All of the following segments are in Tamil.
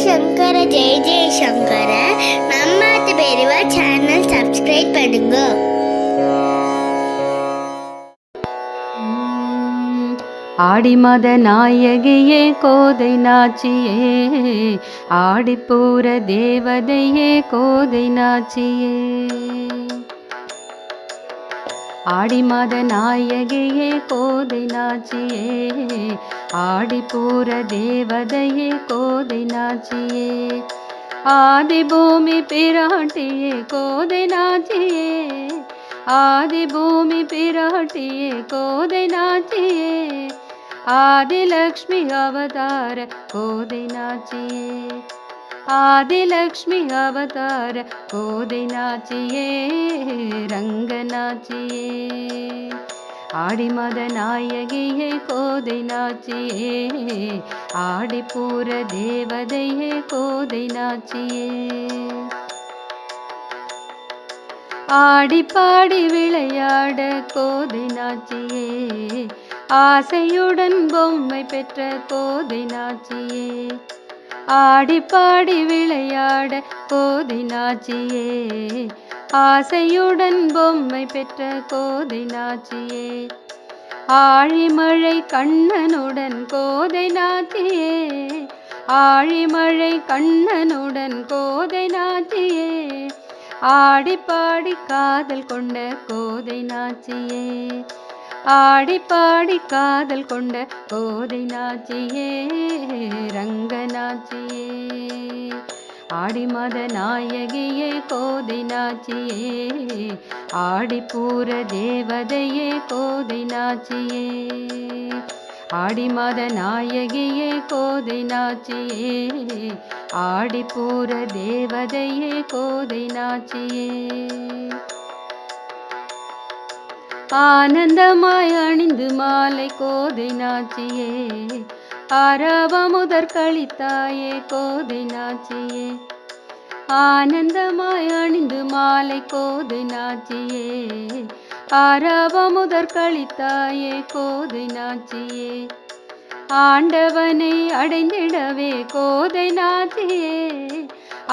சங்கர ஜெய ஜெய சங்கர நம்மாத்து பெரியவா சேனல் சப்ஸ்கிரைப் பண்ணுங்க ஆடிமத நாயகியே கோதை நாச்சியே ஆடிப்பூர தேவதையே கோதை நாச்சியே ஆடி மாத நாயகியே கோதை நாச்சியே ஆடிப்பூர தேவதையே கோதை நாச்சியே ஆதி பூமி பிராட்டியே கோதை நாச்சியே ஆதி பூமி பிராட்டியே கோதை நாச்சியே ஆதிலக்ஷ்மி அவதார கோதை நாச்சியே ஆதிலக்ஷ்மி அவதார கோதை நாச்சியே ரங்கநாச்சியே. ஆடிமத நாயகியே கோதை நாச்சியே ஆடிப்பூர தேவதையே கோதை நாச்சியே ஆடி பாடி விளையாட கோதை நாச்சியே ஆசையுடன் பொம்மை பெற்ற கோதை நாச்சியே ஆடி பாடி விளையாட கோதினாச்சியே. ஆசையுடன் பொம்மை பெற்ற கோதினாச்சியே. ஆழிமழை கண்ணனுடன் கோதை நாச்சியே ஆழிமழை கண்ணனுடன் கோதை நாச்சியே ஆடி காதல் கொண்ட கோதை நாச்சியே ஆடி காதல் கொண்ட கோதை நாச்சியே ஆடி மத நாயகியே கோதினாச்சியே ஆடிப்பூர தேவதையே கோதினாச்சியே ஆடி மத நாயகியே கோதினாச்சியே ஆடிப்பூர தேவதையே கோதினாச்சியே ஆனந்தமாய் அணிந்து மாலை கோதினாச்சியே நாச்சியே அரவமுதற் கழித்தாயே கோதை நாச்சியே ஆனந்தமாய் அணிந்து மாலை கோதை நாச்சியே அரவமுதற் கழித்தாயே கோதை நாச்சியே ஆண்டவனை அடைந்திடவே கோதை நாச்சியே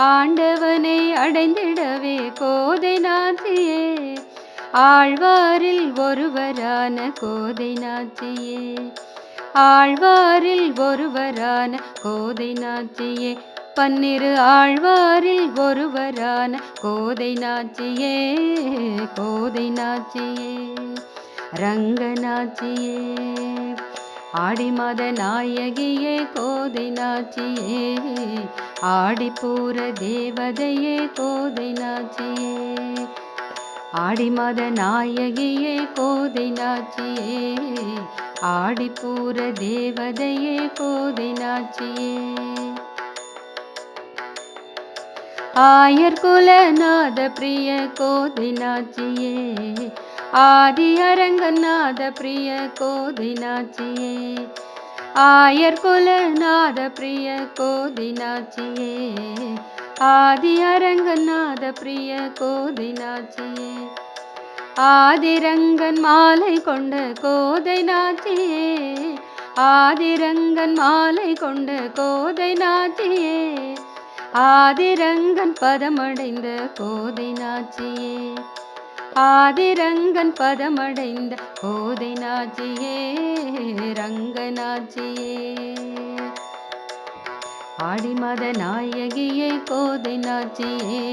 ஆண்டவனை அடைந்திடவே கோதை நாச்சியே ஆழ்வாரில் ஒருவரான கோதை நாச்சியே ஆழ்வாரில் ஒருவரான கோதை நாச்சியே பன்னிரு ஆழ்வாரில் ஒருவரான கோதை நாச்சியே கோதை நாச்சியே ரங்கநாச்சியே ஆடி மத நாயகியே கோதை நாச்சியே ஆடிப்பூர தேவதையே கோதை நாச்சியே ஆடி மத நாயகியே கோதை நாச்சியே ஆடிப்பூர தேவதையே கோதை நாச்சியே. ஆயர் குலநாத பிரிய கோதிநாச்சியே ஆதி அரங்கநாத பிரிய கோதை நாச்சியே ஆயர் குலநாத பிரிய கோதிநாச்சியே ஆதி அரங்கநாத பிரிய கோதிநாச்சியே ஆதிரங்கன் மாலை கொண்ட கோதை நாச்சியே ஆதிரங்கன் மாலை கொண்ட கோதை நாச்சியே ஆதிரங்கன் பதமடைந்த கோதை நாச்சியே ஆதிரங்கன் பதமடைந்த கோதை நாச்சியே ரங்கநாச்சியே. ஆடிமத நாயகியே கோதை நாச்சியே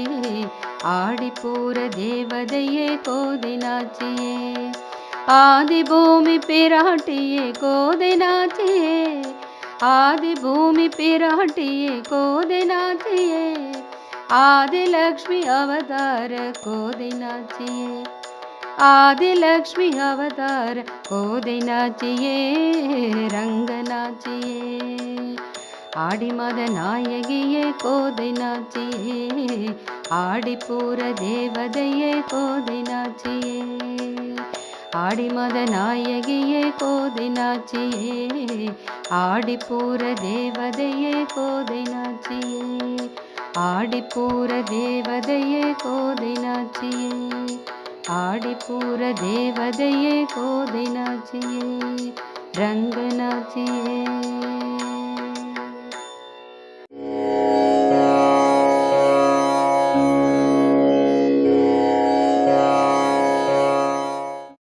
ஆடிப்பூர தேவதையே கோதை நாச்சியே ஆதிபூமி பிராட்டியே கோதை நாச்சியே ஆதி பூமி பிராட்டியே கோதை நாச்சியே ஆதிலக்ஷ்மி அவதார கோதை நாச்சியே ஆதிலக்ஷ்மி அவதார கோதை ரங்கநாச்சியே. ஆடி மத நாயகியே கோதிநாச்சியே. ஆடிப்பூர தேவதையே கோதிநாச்சியே. ஆடிமத நாயகியே கோதினாச்சியே ஆடிப்பூர தேவதையே கோதினாச்சியே ஆடிப்பூர தேவதையே கோதினாச்சியே ஆடிப்பூர தேவதையே கோதினாச்சியே ரங்கநாச்சியே.